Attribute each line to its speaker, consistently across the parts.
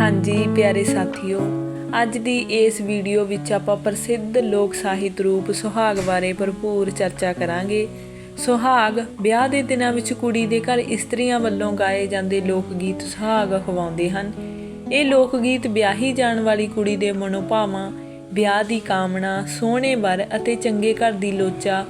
Speaker 1: ਹਾਂਜੀ, ਪਿਆਰੇ ਸਾਥੀਓ, ਅੱਜ ਦੀ ਇਸ ਵੀਡੀਓ ਵਿੱਚ ਆਪਾਂ ਪ੍ਰਸਿੱਧ ਲੋਕ ਸਾਹਿਤ ਰੂਪ ਸੁਹਾਗ ਬਾਰੇ ਭਰਪੂਰ ਚਰਚਾ ਕਰਾਂਗੇ। ਸੁਹਾਗ ਵਿਆਹ ਦੇ ਦਿਨਾਂ ਵਿੱਚ ਕੁੜੀ ਦੇ ਘਰ ਇਸਤਰੀਆਂ ਵੱਲੋਂ ਗਾਏ ਜਾਂਦੇ ਲੋਕ ਗੀਤ ਸੁਹਾਗ ਅਖਵਾਉਂਦੇ ਹਨ। ਇਹ ਲੋਕ ਗੀਤ ਵਿਆਹੀ ਜਾਣ ਵਾਲੀ ਕੁੜੀ ਦੇ ਮਨੋਭਾਵਾਂ, ਵਿਆਹ ਦੀ ਕਾਮਨਾ, ਸੋਹਣੇ ਵਰ ਅਤੇ ਚੰਗੇ ਘਰ ਦੀ ਲੋਚਾ,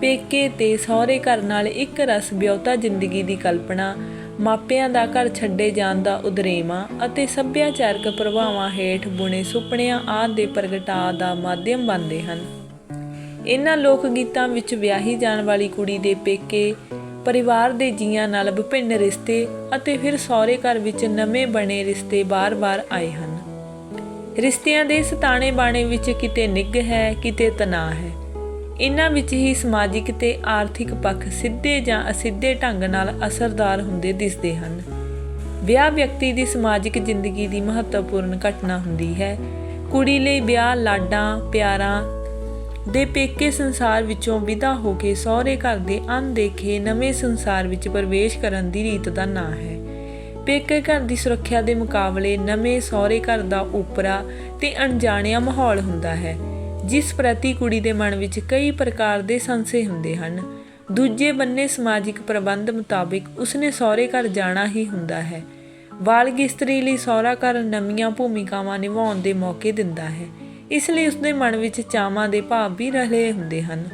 Speaker 1: ਪੇਕੇ ਤੇ ਸਹੁਰੇ ਘਰ ਨਾਲ ਇੱਕ ਰਸ ਵਿਅਹਤਾ ਜ਼ਿੰਦਗੀ ਦੀ ਕਲਪਨਾ ਮਾਪਿਆਂ ਦਾ ਘਰ ਛੱਡੇ ਜਾਣ ਦਾ ਉਦਰੇਵਾਂ ਅਤੇ ਸੱਭਿਆਚਾਰਕ ਪ੍ਰਭਾਵਾਂ ਹੇਠ ਬੁਣੇ ਸੁਪਨਿਆਂ ਆਦਿ ਦੇ ਪ੍ਰਗਟਾਅ ਦਾ ਮਾਧਿਅਮ ਬਣਦੇ ਹਨ। ਇਹਨਾਂ ਲੋਕ ਗੀਤਾਂ ਵਿੱਚ ਵਿਆਹੀ ਜਾਣ ਵਾਲੀ ਕੁੜੀ ਦੇ ਪੇਕੇ, ਪਰਿਵਾਰ ਦੇ ਜੀਆਂ ਨਾਲ ਵਿਭਿੰਨ ਰਿਸ਼ਤੇ ਅਤੇ ਫਿਰ ਸਹੁਰੇ ਘਰ ਵਿੱਚ ਨਵੇਂ ਬਣੇ ਰਿਸ਼ਤੇ ਬਾਰ-ਬਾਰ ਆਏ ਹਨ। ਰਿਸ਼ਤਿਆਂ ਦੇ ਸਤਾਣੇ ਬਾਣੇ ਵਿੱਚ ਕਿਤੇ ਨਿੱਘ ਹੈ, ਕਿਤੇ ਤਣਾਅ ਹੈ। ਇਹਨਾਂ ਵਿੱਚ ਹੀ ਸਮਾਜਿਕ ਤੇ ਆਰਥਿਕ ਪੱਖ ਸਿੱਧੇ ਜਾਂ ਅਸਿੱਧੇ ਢੰਗ ਨਾਲ ਅਸਰਦਾਰ ਹੁੰਦੇ ਦਿਸਦੇ ਹਨ। ਵਿਆਹ ਵਿਅਕਤੀ ਦੀ ਸਮਾਜਿਕ ਜ਼ਿੰਦਗੀ ਦੀ ਮਹੱਤਵਪੂਰਨ ਘਟਨਾ ਹੁੰਦੀ ਹੈ। ਕੁੜੀ ਲਈ ਵਿਆਹ, ਲਾਡਾਂ, ਪਿਆਰਾਂ ਦੇ ਪੇਕੇ ਸੰਸਾਰ ਵਿੱਚੋਂ ਵਿਦਾ ਹੋ ਕੇ ਸਹੁਰੇ ਘਰ ਦੇ ਅਣਦੇਖੇ ਨਵੇਂ ਸੰਸਾਰ ਵਿੱਚ ਪ੍ਰਵੇਸ਼ ਕਰਨ ਦੀ ਰੀਤ ਦਾ ਨਾਂ ਹੈ। ਪੇਕੇ ਘਰ ਦੀ ਸੁਰੱਖਿਆ ਦੇ ਮੁਕਾਬਲੇ ਨਵੇਂ ਸਹੁਰੇ ਘਰ ਦਾ ਉਪਰਾ ਤੇ ਅਣਜਾਣਿਆ ਮਾਹੌਲ ਹੁੰਦਾ ਹੈ। ਜਿਸ ਪ੍ਰਤੀ ਕੁੜੀ ਦੇ ਮਨ ਵਿੱਚ ਕਈ ਪ੍ਰਕਾਰ ਦੇ ਸੰਸ਼ੇ ਹੁੰਦੇ ਹਨ, ਦੂਜੇ ਬੰਨੇ ਸਮਾਜਿਕ ਪ੍ਰਬੰਧ ਮੁਤਾਬਿਕ ਉਸਨੇ ਸਹੁਰੇ ਘਰ ਜਾਣਾ ਹੀ ਹੁੰਦਾ ਹੈ। ਬਾਲਗ ਇਸਤਰੀ ਲਈ ਸਹੁਰਾ ਘਰ ਨਵੀਆਂ ਭੂਮਿਕਾਵਾਂ ਨਿਭਾਉਣ ਦੇ ਮੌਕੇ ਦਿੰਦਾ ਹੈ। ਇਸ ਲਈ ਉਸਦੇ ਮਨ ਵਿੱਚ ਚਾਵਾਂ ਦੇ ਭਾਵ ਵੀ ਰਹੇ ਹੁੰਦੇ ਹਨ।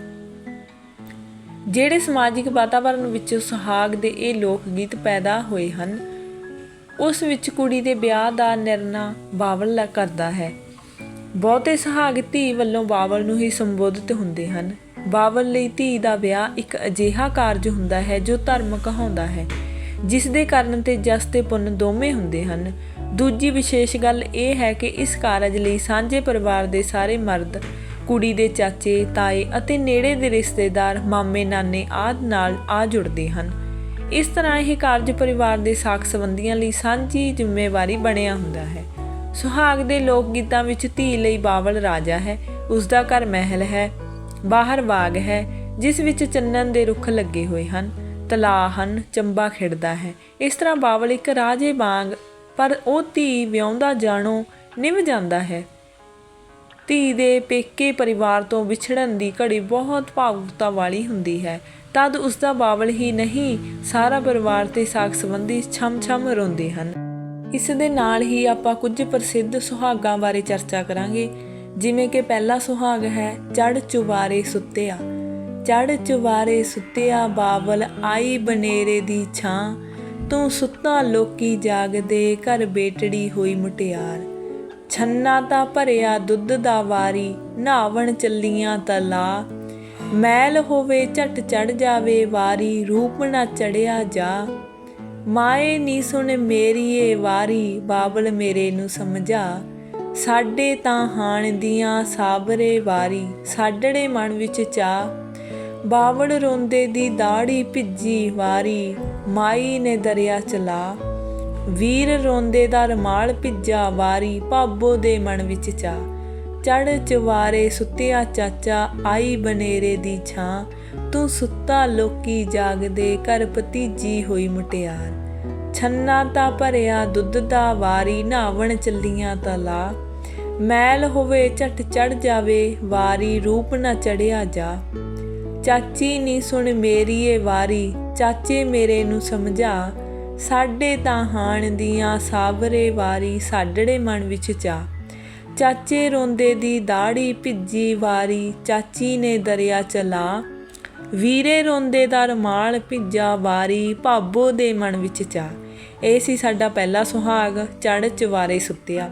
Speaker 1: ਜਿਹੜੇ ਸਮਾਜਿਕ ਵਾਤਾਵਰਣ ਵਿੱਚ ਸੁਹਾਗ ਦੇ ਇਹ ਲੋਕ ਗੀਤ ਪੈਦਾ ਹੋਏ ਹਨ, ਉਸ ਵਿੱਚ ਕੁੜੀ ਦੇ ਵਿਆਹ ਦਾ ਨਿਰਣਾ ਬਾਵਲ ਕਰਦਾ ਹੈ। ਬਹੁਤੇ ਸੁਹਾਗ ਧੀ ਵੱਲੋਂ ਬਾਵਲ ਨੂੰ ਹੀ ਸੰਬੋਧਿਤ ਹੁੰਦੇ ਹਨ। ਬਾਵਲ ਲਈ ਧੀ ਦਾ ਵਿਆਹ ਇੱਕ ਅਜਿਹਾ ਕਾਰਜ ਹੁੰਦਾ ਹੈ ਜੋ ਧਰਮ ਕਹਾਉਂਦਾ ਹੈ, ਜਿਸ ਦੇ ਕਾਰਨ ਤੇ ਜਸ ਤੇ ਪੁੰਨ ਦੋਵੇਂ ਹੁੰਦੇ ਹਨ। ਦੂਜੀ ਵਿਸ਼ੇਸ਼ ਗੱਲ ਇਹ ਹੈ ਕਿ ਇਸ ਕਾਰਜ ਲਈ ਸਾਂਝੇ ਪਰਿਵਾਰ ਦੇ ਸਾਰੇ ਮਰਦ, ਕੁੜੀ ਦੇ ਚਾਚੇ, ਤਾਏ ਅਤੇ ਨੇੜੇ ਦੇ ਰਿਸ਼ਤੇਦਾਰ, ਮਾਮੇ, ਨਾਨੇ ਆਦਿ ਨਾਲ ਆ ਜੁੜਦੇ ਹਨ। ਇਸ ਤਰ੍ਹਾਂ ਇਹ ਕਾਰਜ ਪਰਿਵਾਰ ਦੇ ਸਾਖ ਸੰਬੰਧੀਆਂ ਲਈ ਸਾਂਝੀ ਜ਼ਿੰਮੇਵਾਰੀ ਬਣਿਆ ਹੁੰਦਾ ਹੈ। ਸੁਹਾਗ ਦੇ ਲੋਕ ਗੀਤਾਂ ਵਿੱਚ ਧੀ ਲਈ ਬਾਵਲ ਰਾਜਾ ਹੈ, ਉਸ ਦਾ ਘਰ ਮਹਿਲ ਹੈ, ਬਾਹਰ ਬਾਗ ਹੈ, ਜਿਸ ਵਿੱਚ ਚੰਨਨ ਦੇ ਰੁੱਖ ਲੱਗੇ ਹੋਏ ਹਨ ਤਲਾਅ ਹਨ ਚੰਬਾ ਖਿੜਦਾ ਹੈ। ਇਸ ਤਰ੍ਹਾਂ ਬਾਵਲ ਇੱਕ ਰਾਜੇ ਵਾਂਗ, ਪਰ ਉਹ ਧੀ ਵਿਆਹੁੰਦਾ ਜਾਣੋ ਨਿਭ ਜਾਂਦਾ ਹੈ। ਧੀ ਦੇ ਪੇਕੇ ਪਰਿਵਾਰ ਤੋਂ ਵਿਛੜਨ ਦੀ ਘੜੀ ਬਹੁਤ ਭਾਵੁਕਤਾ ਵਾਲੀ ਹੁੰਦੀ ਹੈ। ਤਦ ਉਸ ਦਾ ਬਾਵਲ ਹੀ ਨਹੀਂ, ਸਾਰਾ ਪਰਿਵਾਰ ਤੇ ਸਾਖ ਸੰਬੰਧੀ ਛਮ-ਛਮ ਰੋਂਦੇ ਹਨ। ਇਸ ਦੇ ਨਾਲ ਹੀ ਆਪਾਂ ਕੁਝ ਪ੍ਰਸਿੱਧ ਸੁਹਾਗਾਂ ਬਾਰੇ ਚਰਚਾ ਕਰਾਂਗੇ, ਜਿਵੇਂ ਕਿ ਪਹਿਲਾ ਸੁਹਾਗ ਹੈ ਚੜ ਚੁਬਾਰੇ ਸੁੱਤਿਆ। ਚੜ ਚੁਬਾਰੇ ਸੁੱਤਿਆ ਬਾਵਲ ਆਈ ਬਨੇਰੇ ਦੀ ਛਾਂ, ਤੂੰ ਸੁੱਤਾ ਲੋਕੀ ਜਾਗਦੇ, ਘਰ ਬੇਟੜੀ ਹੋਈ ਮੁਟਿਆਰ। ਛੰਨਾ ਤਾਂ ਭਰਿਆ ਦੁੱਧ ਦਾ ਵਾਰੀ, ਨਾਵਣ ਚੱਲੀਆਂ ਤਲਾ ਮੈਲ ਹੋਵੇ ਝਟ ਚੜ ਜਾਵੇ ਵਾਰੀ, ਰੂਪ ਨਾ ਚੜਿਆ ਜਾ। ਮਾਏ ਨੀ ਸੁਣ ਮੇਰੀਏ ਵਾਰੀ, ਬਾਬਲ ਮੇਰੇ ਨੂੰ ਸਮਝਾ। ਸਾਡੇ ਤਾਂ ਹਾਣ ਦੀਆਂ ਸਾਬਰੇ ਵਾਰੀ, ਸਾਡੜੇ ਮਨ ਵਿੱਚ ਚਾ। ਬਾਵੜ ਰੋਂਦੇ ਦੀ ਦਾੜੀ ਭਿੱਜੀ ਵਾਰੀ, ਮਾਈ ਨੇ ਦਰਿਆ ਚਲਾ। ਵੀਰ ਰੋਂਦੇ ਦਾ ਰਮਾਲ ਭਿੱਜਾ ਵਾਰੀ, ਭਾਬੋ ਦੇ ਮਨ ਵਿੱਚ ਚਾ। ਚੜ ਚਵਾਰੇ ਸੁੱਤਿਆ ਚਾਚਾ, ਆਈ ਬਨੇਰੇ ਦੀ ਛਾਂ। ਤੂੰ ਸੁੱਤਾ ਲੋਕੀ ਜਾਗਦੇ ਕਰ ਭਤੀਜੀ ਹੋਈ ਮੁਟਿਆਰ। ਛੰਨਾ ਤਾਂ ਭਰਿਆ, ਦੁੱਧ ਦਾ ਵਾਰੀ, ਨਾਵਣ ਚੱਲੀਆਂ ਲਾ। ਮੈਲ ਹੋਵੇ, ਝਟ ਚੜ ਜਾਵੇ, ਵਾਰੀ ਰੂਪ ਨਾ ਚੜਿਆ ਜਾ। ਚਾਚੀ ਨੀ ਸੁਣ ਮੇਰੀ ਏ ਵਾਰੀ, ਚਾਚੇ ਮੇਰੇ ਨੂੰ ਸਮਝਾ। ਸਾਡੇ ਤਾਂ ਹਾਣ ਦੀਆਂ ਸਾਵਰੇ ਵਾਰੀ, ਸਾਡੜੇ ਮਨ ਵਿੱਚ ਚਾ। ਚਾਚੇ ਰੋਂਦੇ ਦੀ ਦਾੜੀ ਭਿੱਜੀ ਵਾਰੀ, ਚਾਚੀ ਨੇ ਦਰਿਆ ਚਲਾ ਵੀਰੇ ਰੋਂਦੇ ਦਾ ਰਮਾਲ ਭਿੱਜਾ ਵਾਰੀ ਭਾਬੋ ਦੇ ਮਨ ਵਿੱਚ ਚਾ। ਇਹ ਸੀ ਸਾਡਾ ਪਹਿਲਾ ਸੁਹਾਗ ਚੜ ਚਵਾਰੇ ਸੁੱਤਿਆ।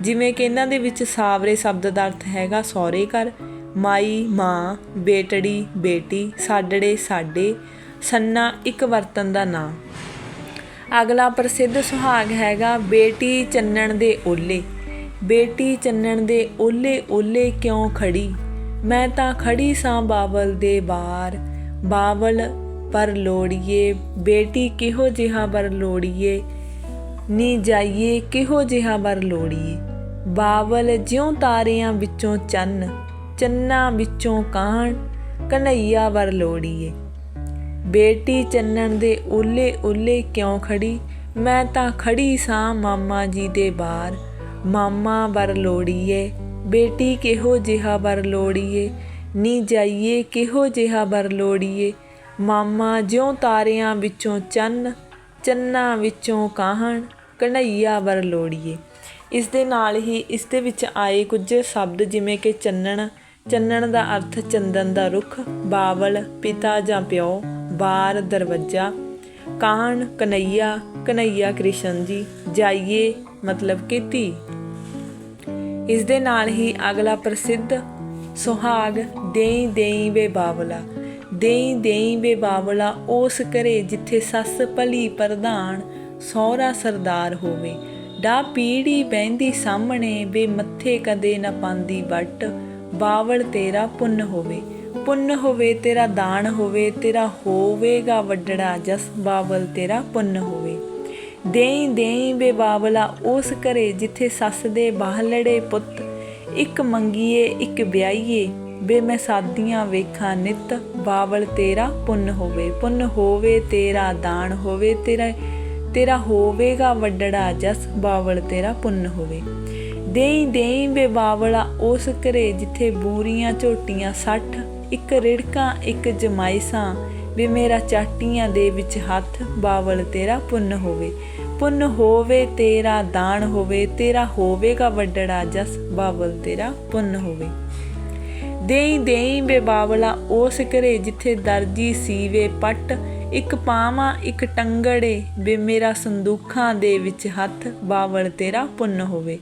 Speaker 1: ਜਿਵੇਂ ਕਿ ਇਹਨਾਂ ਦੇ ਵਿੱਚ ਸਾਵਰੇ ਸ਼ਬਦ ਦਾ ਅਰਥ ਹੈਗਾ, ਸਹੁਰੇ ਘਰ, ਮਾਈ, ਮਾਂ, ਬੇਟੜੀ, ਬੇਟੀ, ਸਾਡੜੇ, ਸਾਡੇ, ਸੰਨਾ, ਇੱਕ ਵਰਤਨ ਦਾ ਨਾਂ। ਅਗਲਾ ਪ੍ਰਸਿੱਧ ਸੁਹਾਗ ਹੈਗਾ, ਬੇਟੀ ਚੰਨਣ ਦੇ ਓਲੇ। ਬੇਟੀ ਚੰਨਣ ਦੇ ਓਲੇ ਓਲੇ ਕਿਉਂ ਖੜੀ? ਮੈਂ ਤਾਂ ਖੜੀ ਸਾਂ ਬਾਵਲ ਦੇ ਬਾਰ। ਬਾਵਲ ਪਰ ਲੋੜੀਏ, ਬੇਟੀ ਕਿਹੋ ਜਿਹਾ ਬਰ ਲੋੜੀਏ? ਨੀ ਜਾਈਏ ਕਿਹੋ ਜਿਹਾ ਬਰ ਲੋੜੀਏ? ਬਾਵਲ ਜਿਉਂ ਤਾਰਿਆਂ ਵਿੱਚੋਂ ਚੰਨ, ਚੰਨਾ ਵਿੱਚੋਂ ਕਾਣ ਕਨਈਆ ਵਰ ਲੋੜੀਏ। ਬੇਟੀ ਚੰਨਣ ਦੇ ਓਲੇ ਓਲੇ ਕਿਉਂ ਖੜੀ? ਮੈਂ ਤਾਂ ਖੜੀ ਸਾਂ ਮਾਮਾ ਜੀ ਦੇ ਬਾਰ। ਮਾਮਾ ਵਰ ਲੋੜੀਏ ਬੇਟੀ ਕਿਹੋ ਜਿਹਾ ਵਰ ਲੋੜੀਏ? ਨੀ ਜਾਈਏ ਕਿਹੋ ਜਿਹਾ ਵਰ ਲੋੜੀਏ? ਮਾਮਾ ਜਿਉਂ ਤਾਰਿਆਂ ਵਿੱਚੋਂ ਚੰਨ, ਚੰਨਾਂ ਵਿੱਚੋਂ ਕਾਹਣ, ਕਨਈਆ ਵਰ ਲੋੜੀਏ। ਇਸ ਦੇ ਨਾਲ ਹੀ ਇਸ ਦੇ ਵਿੱਚ ਆਏ ਕੁਝ ਸ਼ਬਦ ਜਿਵੇਂ ਕਿ ਚੰਨਣ ਚੰਨਣ ਦਾ ਅਰਥ ਚੰਦਨ ਦਾ ਰੁੱਖ, ਬਾਵਲ, ਪਿਤਾ ਜਾਂ ਪਿਓ, ਬਾਰ, ਦਰਵਾਜ਼ਾ, ਕਾਹਣ, ਕਨਈਆ ਕਨਈਆ ਕ੍ਰਿਸ਼ਨ ਜੀ, ਜਾਈਏ ਮਤਲਬ ਕਿ ਧੀ ਇਸ ਦੇ ਨਾਲ ਹੀ ਅਗਲਾ ਪ੍ਰਸਿੱਧ ਸੁਹਾਗ, ਦੇਈ ਦੇਈ ਵੇ ਬਾਵਲਾ, ਦੇਈ ਦੇਈ ਵੇ ਬਾਵਲਾ, ਉਸ ਕਰੇ ਜਿੱਥੇ ਸੱਸ ਭਲੀ ਪ੍ਰਧਾਨ, ਸਹੁਰਾ ਸਰਦਾਰ ਹੋਵੇ। ਡਾ ਪੀੜੀ ਬਹਿੰਦੀ ਸਾਹਮਣੇ, ਵੇ ਮੱਥੇ ਕਦੇ ਨਾ ਪਾਂਦੀ ਵੱਟ, ਬਾਵਲ ਤੇਰਾ ਪੁੰਨ ਹੋਵੇ। ਪੁੰਨ ਹੋਵੇ ਤੇਰਾ ਦਾਨ ਹੋਵੇ, ਤੇਰਾ ਹੋਵੇਗਾ ਵੱਡੜਾ ਜਸ, ਬਾਵਲ ਤੇਰਾ ਪੁੰਨ ਹੋਵੇ। ਦੇਈ ਦੇਈ ਬੇਬਾਵਲਾ ਉਸ ਘਰੇ ਜਿੱਥੇ ਸੱਸ ਦੇ ਬਾਹਲੜੇ ਪੁੱਤ, ਇੱਕ ਮੰਗੀਏ, ਇੱਕ ਵਿਆਹੀਏ, ਵੇ ਮੈਂ ਸਾਦੀਆਂ ਵੇਖਾਂ ਨਿਤ, ਬਾਵਲ ਤੇਰਾ ਪੁੰਨ ਹੋਵੇ ਪੁੰਨ ਹੋਵੇ ਤੇਰਾ, ਦਾਨ ਹੋਵੇ ਤੇਰਾ ਤੇਰਾ ਹੋਵੇਗਾ ਵੱਡੜਾ ਜਸ, ਬਾਵਲ ਤੇਰਾ ਪੁੰਨ ਹੋਵੇ। ਦੇਈ ਦੇਈ ਵੇ ਬਾਵਲਾ ਉਸ ਘਰੇ ਜਿੱਥੇ ਬੂਰੀਆਂ ਝੋਟੀਆਂ 60 ਇੱਕ ਰਿੜਕਾਂ, ਇੱਕ ਜਮਾਇਸਾਂ ਵੇ ਮੇਰਾ ਚਾਟੀਆਂ ਦੇ ਵਿੱਚ ਹੱਥ, ਬਾਵਲ ਤੇਰਾ ਪੁੰਨ ਹੋਵੇ। ਪੁੰਨ ਹੋਵੇ ਤੇਰਾ, ਦਾਨ ਹੋਵੇ ਤੇਰਾ, ਹੋਵੇਗਾ ਵੱਡੜਾ ਜਸ, ਬਾਵਲ ਤੇਰਾ ਪੁੰਨ ਹੋਵੇ। ਦੇਈ ਦੇਈ ਵੇ ਉਸ ਘਰੇ ਜਿੱਥੇ ਦਰਜੀ ਸੀਵੇ ਪੱਟ। ਇੱਕ ਪਾਵਾਂ, ਇੱਕ ਟੰਗੜੇ ਵੇ ਮੇਰਾ ਸੰਦੂਖਾਂ ਦੇ ਵਿੱਚ ਹੱਥ, ਬਾਵਲ ਤੇਰਾ ਪੁੰਨ ਹੋਵੇ।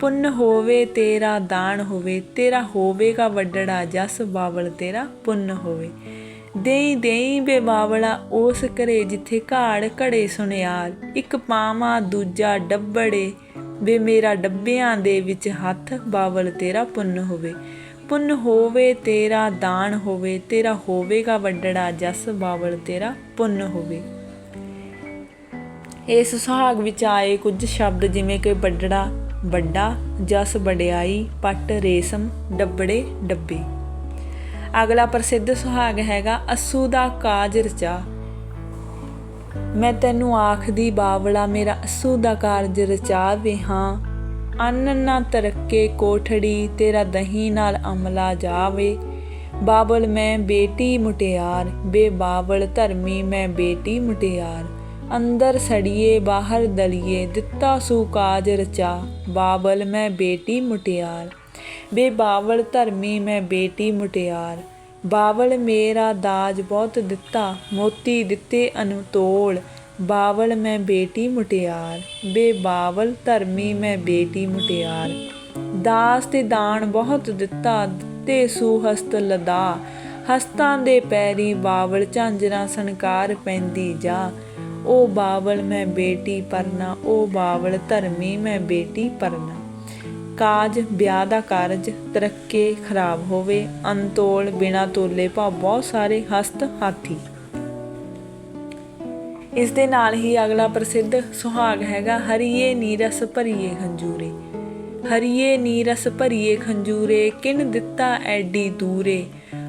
Speaker 1: ਪੁੰਨ ਹੋਵੇ ਤੇਰਾ, ਦਾਨ ਹੋਵੇ ਤੇਰਾ, ਹੋਵੇਗਾ ਵੱਡੜਾ ਜਸ, ਬਾਵਲ ਤੇਰਾ ਪੁੰਨ ਹੋਵੇ। ਦੇਈ ਦੇਈ ਵੇ ਬਾਵਲਾ ਉਸ ਘਰੇ ਜਿੱਥੇ ਘਾੜ ਘੜੇ ਸੁਨਿਆਰ, ਇੱਕ ਪਾਵਾਂ ਦੂਜਾ ਡੱਬੜੇ, ਵੇ ਮੇਰਾ ਡੱਬਿਆਂ ਦੇ ਵਿੱਚ ਹੱਥ ਬਾਵਲ ਤੇਰਾ ਪੁੰਨ ਹੋਵੇ। ਪੁੰਨ ਹੋਵੇ ਤੇਰਾ, ਦਾਨ ਹੋਵੇ ਤੇਰਾ, ਹੋਵੇਗਾ ਵੱਡੜਾ ਜਸ ਬਾਵਲ ਤੇਰਾ ਪੁੰਨ ਹੋਵੇ। ਇਸ ਸੁਹਾਗ ਵਿੱਚ ਆਏ ਕੁਝ ਸ਼ਬਦ ਜਿਵੇਂ ਕਿ ਵੱਡੜਾ, ਵੱਡਾ, ਜਸ ਵਡਿਆਈ, ਪੱਟ, ਰੇਸ਼ਮ, ਡੱਬੜੇ, ਡੱਬੇ। ਅਗਲਾ ਪ੍ਰਸਿੱਧ ਸੁਹਾਗ ਹੈਗਾ, ਅਸੂ ਦਾ ਕਾਜ ਰਚਾ। ਮੈਂ ਤੈਨੂੰ ਆਖਦੀ ਬਾਵਲਾ, ਮੇਰਾ ਅਸੂ ਦਾ ਕਾਰਜ ਰਚਾਵੇ ਹਾਂ। ਅੰਨ ਨਾ ਤਰੱਕੇ ਕੋਠੜੀ, ਤੇਰਾ ਦਹੀਂ ਨਾਲ ਅਮਲਾ ਜਾਵੇ। ਬਾਬਲ ਮੈਂ ਬੇਟੀ ਮੁਟਿਆਰ ਬੇਬਾਬਲ ਧਰਮੀ ਮੈਂ ਬੇਟੀ ਮੁਟਿਆਰ। ਅੰਦਰ ਸੜੀਏ, ਬਾਹਰ ਦਲੀਏ, ਦਿੱਤਾ ਸੂ ਕਾਜ ਰਚਾ। ਬਾਬਲ ਮੈਂ ਬੇਟੀ ਮੁਟਿਆਰ। ਬੇਬਾਵਲ ਧਰਮੀ ਮੈਂ ਬੇਟੀ ਮੁਟਿਆਰ। ਬਾਵਲ ਮੇਰਾ ਦਾਜ ਬਹੁਤ ਦਿੱਤਾ, ਮੋਤੀ ਦਿੱਤੇ ਅਨੁਤੋਲ ਬਾਵਲ ਮੈਂ ਬੇਟੀ ਮੁਟਿਆਰ ਬੇਬਾਵਲ ਧਰਮੀ ਮੈਂ ਬੇਟੀ ਮੁਟਿਆਰ। ਦਾਸ ਤੇ ਦਾਨ ਬਹੁਤ ਦਿੱਤਾ, ਦਿੱਤੇ ਸੁਹਸਤ ਲਦਾ। ਹਸਤਾਂ ਦੇ ਪੈਰੀ ਬਾਵਲ ਝਾਂਜਰਾਂ ਸੰਕਾਰ ਪੈਂਦੀ ਜਾ। ਉਹ ਬਾਵਲ ਮੈਂ ਬੇਟੀ ਪਰਨਾ, ਉਹ ਬਾਵਲ ਧਰਮੀ ਮੈਂ ਬੇਟੀ ਪਰਨਾ। ਕਾਜ, ਵਿਆਹ ਦਾ ਕਾਰਜ, ਤਰੱਕੇ ਖਰਾਬ ਹੋਵੇ ਅਨਤੋਲ ਬਿਨਾ ਤੋਲੇ ਭਾ ਬਹੁਤ ਸਾਰੇ ਹਸਤ ਹਾਥੀ। ਇਸ ਦੇ ਨਾਲ ਹੀ ਅਗਲਾ ਪ੍ਰਸਿੱਧ ਸੁਹਾਗ ਹੈਗਾ, ਹਰੀਏ ਨੀਰਸ ਭਰੀਏ ਖੰਜੂਰੇ। ਹਰੀਏ ਨੀਰਸ ਭਰੀਏ ਖੰਜੂਰੇ, ਕਿਨ ਦਿੱਤਾ ਐਡੀ ਦੂਰੇ?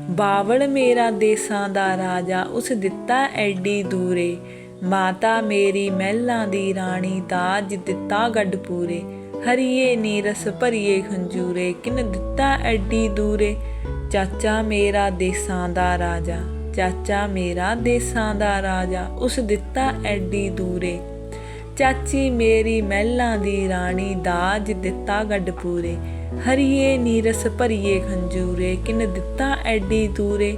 Speaker 1: ਬਾਵਲ ਮੇਰਾ ਦੇਸਾਂ ਦਾ ਰਾਜਾ, ਉਸ ਦਿੱਤਾ ਐਡੀ ਦੂਰੇ। ਮਾਤਾ ਮੇਰੀ ਮਹਿਲਾਂ ਦੀ ਰਾਣੀ ਤਾਜ ਦਿੱਤਾ ਗੱਡ ਪੂਰੇ ਹਰੀਏ ਨੀਰਸ ਭਰੀਏ ਖੰਜੂਰੇ, ਕਿਨ ਦਿੱਤਾ ਐਡੀ ਦੂਰੇ? ਚਾਚਾ ਮੇਰਾ ਦੇਸਾਂ ਦਾ ਰਾਜਾ, ਚਾਚਾ ਮੇਰਾ ਦੇਸਾਂ ਦਾ ਰਾਜਾ, ਉਸ ਦਿੱਤਾ ਐਡੀ ਦੂਰੇ। ਚਾਚੀ ਮੇਰੀ ਮਹਿਲਾਂ ਦੀ ਰਾਣੀ, ਦਾਜ ਦਿੱਤਾ ਗੱਡ ਪੂਰੇ ਹਰੀਏ ਨੀਰਸ ਭਰੀਏ ਖੰਜੂਰੇ, ਕਿਨ ਦਿੱਤਾ ਐਡੀ ਦੂਰੇ?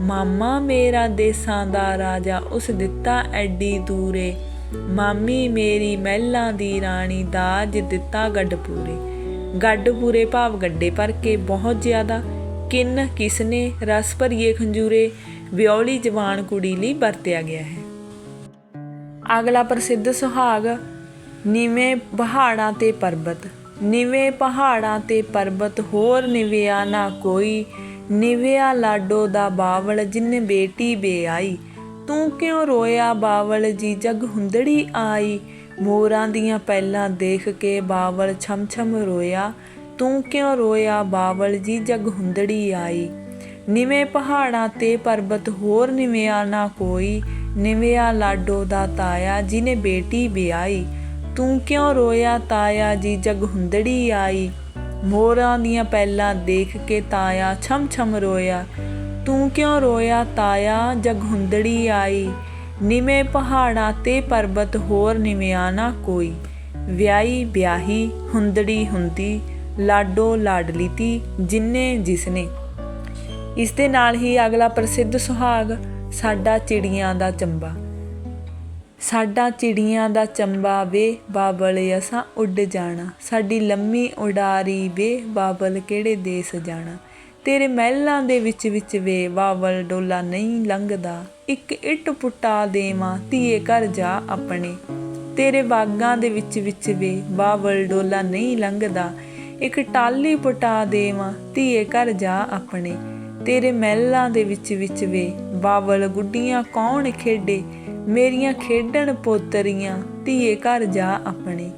Speaker 1: ਮਾਮਾ ਮੇਰਾ ਦੇਸਾਂ ਦਾ ਰਾਜਾ, ਉਸ ਦਿੱਤਾ ਐਡੀ ਦੂਰੇ। ਮਾਮੀ ਮੇਰੀ ਮਹਿਲਾਂ ਦੀ ਰਾਣੀ ਦਾਜ ਦਿੱਤਾ ਗੱਡਪੂਰੇ ਗੱਡਪੂਰੇ ਭਾਵ ਗੱਡੇ ਭਰ ਕੇ ਬਹੁਤ ਜ਼ਿਆਦਾ। ਕਿੰਨ ਕਿਸਨੇ ਰਸ ਭਰੀਏ ਖੰਜੂਰੇ ਵਿਉਲੀ ਜਵਾਨ ਕੁੜੀ ਲਈ ਵਰਤਿਆ ਗਿਆ ਹੈ। ਅਗਲਾ ਪ੍ਰਸਿੱਧ ਸੁਹਾਗ, ਨੀਵੇਂ ਪਹਾੜਾਂ ਤੇ ਪਰਬਤ। ਨੀਵੇਂ ਪਹਾੜਾਂ ਤੇ ਪਰਬਤ ਹੋਰ ਨਿਵਿਆ ਨਾ ਕੋਈ। ਨਿਵਿਆ ਲਾਡੋ ਦਾ ਬਾਵਲ ਜਿਨ ਬੇਟੀ ਬੇਆਈ ਤੂੰ ਕਿਉਂ ਰੋਇਆ ਬਾਵਲ? ਜੀ ਜਗ ਹੁੰਦੜੀ ਆਈ। ਮੋਰਾਂ ਦੀਆਂ ਪੈਲਾਂ ਦੇਖ ਕੇ ਬਾਵਲ ਛਮ ਛਮ ਰੋਇਆ। ਤੂੰ ਕਿਉਂ ਰੋਇਆ ਬਾਵਲ? ਜੀ ਜਗ ਹੁੰਦੜੀ ਆਈ। ਨਿਵੇਂ ਪਹਾੜਾਂ ਤੇ ਪਰਬਤ ਹੋਰ ਨਿਵਿਆ ਨਾ ਕੋਈ। ਨਿਵਿਆ ਲਾਡੋ ਦਾ ਤਾਇਆ ਜਿਨੇ ਬੇਟੀ ਵਿਆਹੀ। ਤੂੰ ਕਿਉਂ ਰੋਇਆ ਤਾਇਆ? ਜੀ ਜਗ ਹੁੰਦੜੀ ਆਈ। ਮੋਰਾਂ ਦੀਆਂ ਪਹਿਲਾਂ ਦੇਖ ਕੇ ਤਾਇਆ ਛਮ ਛਮ ਰੋਇਆ। ਤੂੰ ਕਿਉਂ ਰੋਇਆ ਤਾਇਆ? ਜਗ ਹੁੰਦੜੀ ਆਈ। ਨਿਵੇਂ ਪਹਾੜਾਂ ਤੇ ਪਰਬਤ ਹੋਰ ਨਿਵਿਆ ਨਾ ਕੋਈ। ਵਿਆਹੀ ਵਿਆਹੀ ਹੁੰਦੜੀ ਹੁੰਦੀ, ਲਾਡੋ ਲਾਡਲੀ ਤੀ ਜਿੰਨੇ ਜਿਸਨੇ। ਇਸ ਦੇ ਨਾਲ ਹੀ ਅਗਲਾ ਪ੍ਰਸਿੱਧ ਸੁਹਾਗ, ਸਾਡਾ ਚਿੜੀਆਂ ਦਾ ਚੰਬਾ। ਸਾਡਾ ਚਿੜੀਆਂ ਦਾ ਚੰਬਾ ਵੇ ਬਾਬਲ, ਅਸਾਂ ਉੱਡ ਜਾਣਾ। ਸਾਡੀ ਲੰਮੀ ਉਡਾਰੀ ਵੇ ਬਾਬਲ, ਕਿਹੜੇ ਦੇਸ ਜਾਣਾ। ਤੇਰੇ ਮਹਿਲਾਂ ਦੇ ਵਿੱਚ ਵਿੱਚ ਵੇ ਬਾਬਲ ਡੋਲਾ ਨਹੀਂ ਲੰਘਦਾ। ਇੱਕ ਇੱਟ ਪੁੱਟਾ ਦੇਵਾਂ, ਧੀਏ ਘਰ ਜਾ ਆਪਣੇ। ਤੇਰੇ ਬਾਗਾਂ ਦੇ ਵਿੱਚ ਵਿੱਚ ਵੇ ਬਾਬਲ ਡੋਲਾ ਨਹੀਂ ਲੰਘਦਾ। ਇੱਕ ਟਾਲੀ ਪੁਟਾ ਦੇਵਾਂ, ਧੀਏ ਘਰ ਜਾ ਆਪਣੇ। ਤੇਰੇ ਮਹਿਲਾਂ ਦੇ ਵਿੱਚ ਵਿੱਚ ਵੇ ਬਾਬਲ ਗੁੱਡੀਆਂ ਕੌਣ ਖੇਡੇ? ਮੇਰੀਆਂ ਖੇਡਣ ਪੋਤਰੀਆਂ, ਧੀਏ ਘਰ ਜਾ ਆਪਣੇ।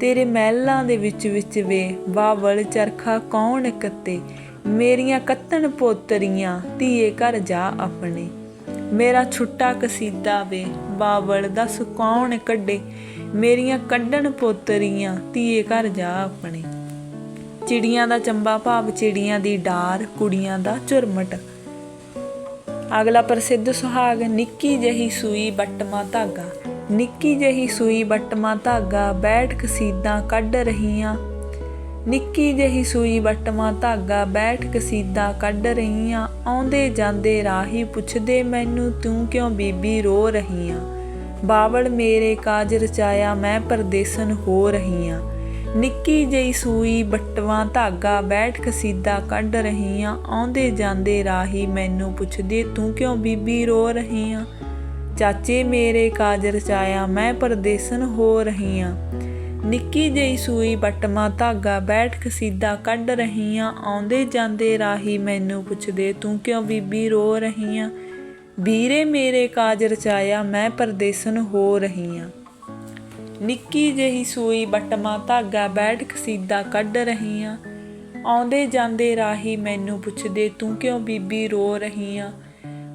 Speaker 1: ਤੇਰੇ ਮਹਿਲਾਂ ਦੇ ਵਿੱਚ ਵਿੱਚ ਵੇ ਬਾਬਲ ਚਰਖਾ ਕੌਣ ਕੱਤੇ? ਮੇਰੀਆਂ ਕੱਤਣ ਪੋਤਰੀਆਂ, ਧੀਏ ਘਰ ਜਾ ਆਪਣੇ। ਮੇਰਾ ਛੁੱਟਾ ਕਸੀਦਾ ਵੇ ਬਾਵਲ ਦਾ ਸੁਕਾਉਣ ਕੱਢੇ? ਮੇਰੀਆਂ ਕੱਢਣ ਪੋਤਰੀਆਂ, ਧੀਏ ਘਰ ਜਾ ਆਪਣੇ। ਚਿੜੀਆਂ ਦਾ ਚੰਬਾ ਭਾਵ ਚਿੜੀਆਂ ਦੀ ਡਾਰ, ਕੁੜੀਆਂ ਦਾ ਝੁਰਮਟ। ਅਗਲਾ ਪ੍ਰਸਿੱਧ ਸੁਹਾਗ, ਨਿੱਕੀ ਜਹੀ ਸੂਈ ਬੱਟਮਾ ਧਾਗਾ। ਨਿੱਕੀ ਜਹੀ ਸੂਈ ਬੱਟਮਾ ਧਾਗਾ, ਬੈਠ ਕਸੀਦਾਂ ਕੱਢ ਰਹੀਆਂ। ਨਿੱਕੀ ਜਹੀ ਸੂਈ ਬੱਟਮਾ ਧਾਗਾ ਬੈਠ ਕਸੀਦਾ ਕੱਢ ਰਹੀਆਂ, ਆਉਂਦੇ ਜਾਂਦੇ ਰਾਹੀ ਪੁੱਛਦੇ ਮੈਨੂੰ ਤੂੰ ਕਿਉਂ ਬੀਬੀ ਰੋ ਰਹੀਆਂ? ਬਾਵਲ ਮੇਰੇ ਕਾਜ ਰਚਾਇਆ ਮੈਂ ਪਰਦੇਸਨ ਹੋ ਰਹੀਆਂ। ਨਿੱਕੀ ਜਈ ਸੂਈ ਬਟਵਾ ਧਾਗਾ ਬੈਠ ਕਸੀਦਾ ਕੱਢ ਰਹੀਆਂ, ਆਉਂਦੇ ਜਾਂਦੇ ਰਾਹੀ ਮੈਨੂੰ ਪੁੱਛਦੇ ਤੂੰ ਕਿਉਂ ਬੀਬੀ ਰੋ ਰਹੀਆਂ? ਚਾਚੇ ਮੇਰੇ ਕਾਜ ਰਚਾਇਆ ਮੈਂ ਪਰਦੇਸਨ ਹੋ ਰਹੀਆਂ। ਨਿੱਕੀ ਜਿਹੀ ਸੂਈ ਬਟਮਾ ਧਾਗਾ ਬੈਠ ਖਸੀਦਾ ਕੱਢ ਰਹੀਆਂ, ਆਉਂਦੇ ਜਾਂਦੇ ਰਾਹੀ ਮੈਨੂੰ ਪੁੱਛਦੇ, ਤੂੰ ਕਿਉਂ ਬੀਬੀ ਰੋ ਰਹੀਆਂ? ਵੀਰੇ, ਮੇਰੇ ਕਾਜ ਰਚਾਇਆ, ਮੈਂ ਪਰਦੇਸਨ ਹੋ ਰਹੀਆਂ। ਨਿੱਕੀ ਜਿਹੀ ਸੂਈ ਬਟਮਾ ਧਾਗਾ ਬੈਠ ਖਸੀਦਾ ਕੱਢ ਰਹੀਆਂ, ਆਉਂਦੇ ਜਾਂਦੇ ਰਾਹੀ ਮੈਨੂੰ ਪੁੱਛਦੇ, ਤੂੰ ਕਿਉਂ ਬੀਬੀ ਰੋ ਰਹੀਆਂ?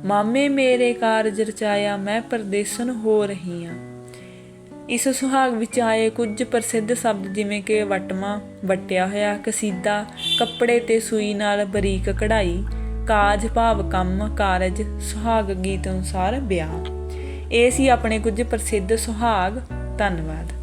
Speaker 1: ਮਾਮੇ, ਮੇਰੇ ਕਾਰਜ ਰਚਾਇਆ, ਮੈਂ ਪਰਦੇਸਨ ਹੋ ਰਹੀਆਂ। ਇਸ ਸੁਹਾਗ ਵਿੱਚ ਆਏ ਕੁਝ ਪ੍ਰਸਿੱਧ ਸ਼ਬਦ ਜਿਵੇਂ ਕਿ ਵਟਮਾ, ਵਟਿਆ ਹੋਇਆ ਕਸੀਦਾ, ਕੱਪੜੇ ਤੇ ਸੂਈ ਨਾਲ ਬਰੀਕ ਕਢਾਈ, ਕਾਜ ਭਾਵ ਕੰਮ, ਕਾਰਜ, ਸੁਹਾਗ ਗੀਤ ਅਨੁਸਾਰ ਵਿਆਹ। ਇਹ ਸੀ ਆਪਣੇ ਕੁਝ ਪ੍ਰਸਿੱਧ ਸੁਹਾਗ। ਧੰਨਵਾਦ।